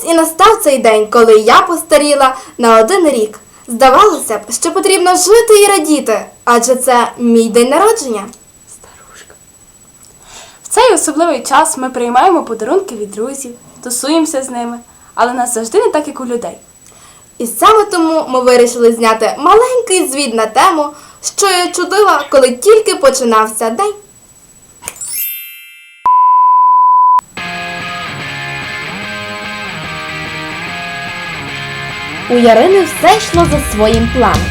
Ось і настав цей день, коли я постаріла на один рік. Здавалося б, що потрібно жити і радіти, адже це мій день народження. Старушка. В цей особливий час ми приймаємо подарунки від друзів, тусуємося з ними, але нас завжди не так, як у людей. І саме тому ми вирішили зняти маленький звіт на тему, що я чудила, коли тільки починався день. У Ярини все йшло за своїм планом.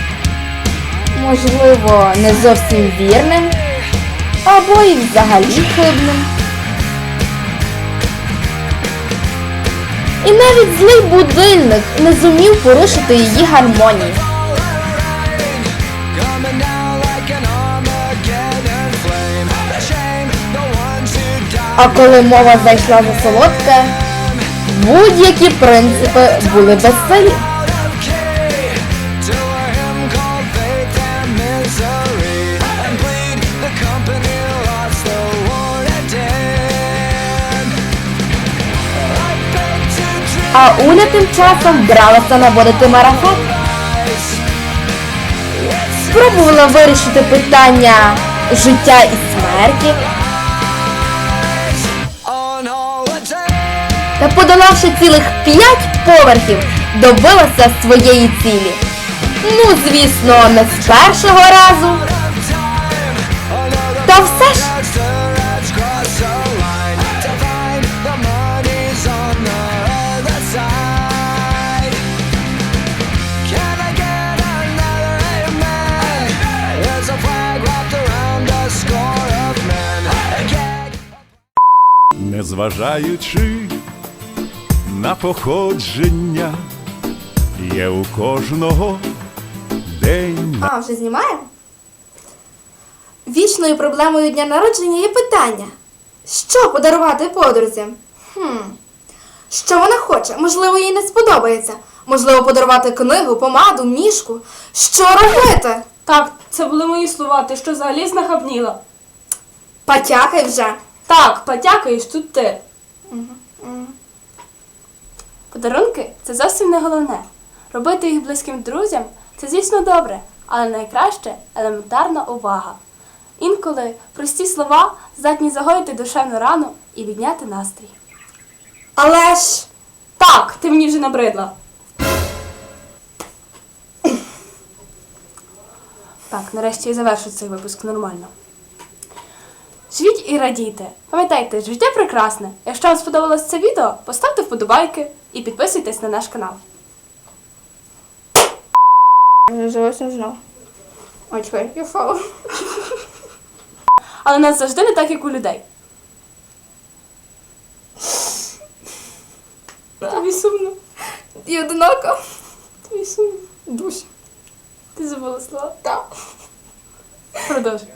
Можливо, не зовсім вірним, або і взагалі хибним. І навіть злий будильник не зумів порушити її гармонію. А коли мова зайшла за солодке, будь-які принципи були безсилі. А Уля тим часом бралася наводити марафон. Спробувала вирішити питання життя і смерті та, подолавши цілих п'ять поверхів, добилася своєї цілі. Ну, звісно, не з першого разу. Та все ж Незважаючи на походження, є у кожного день А, вже знімаємо? Вічною проблемою дня народження є питання. Що подарувати подрузі? Хм. Що вона хоче? Можливо, їй не сподобається. Можливо, подарувати книгу, помаду, мішку. Що робити? Так, це були мої слова, ти що взагалі знахабніла? Потякай вже. Так, потякаєш тут ти. Подарунки це зовсім не головне. Робити їх близьким друзям це, звісно, добре, але найкраще елементарна увага. Інколи прості слова здатні загоїти душевну рану і відняти настрій. Але ж. Так, ти мені вже набридла. Так, нарешті я завершу цей випуск нормально. Живіть і радійте. Пам'ятайте, життя прекрасне. Якщо вам сподобалось це відео, поставте вподобайки і підписуйтесь на наш канал. Зовсім знов. Ой, чекай, я впала. Але нас завжди не так, як у людей. Тобі сумно. І одиноко. Тобі сумно. Дуже. Ти забула слова. Так. Продовжуй.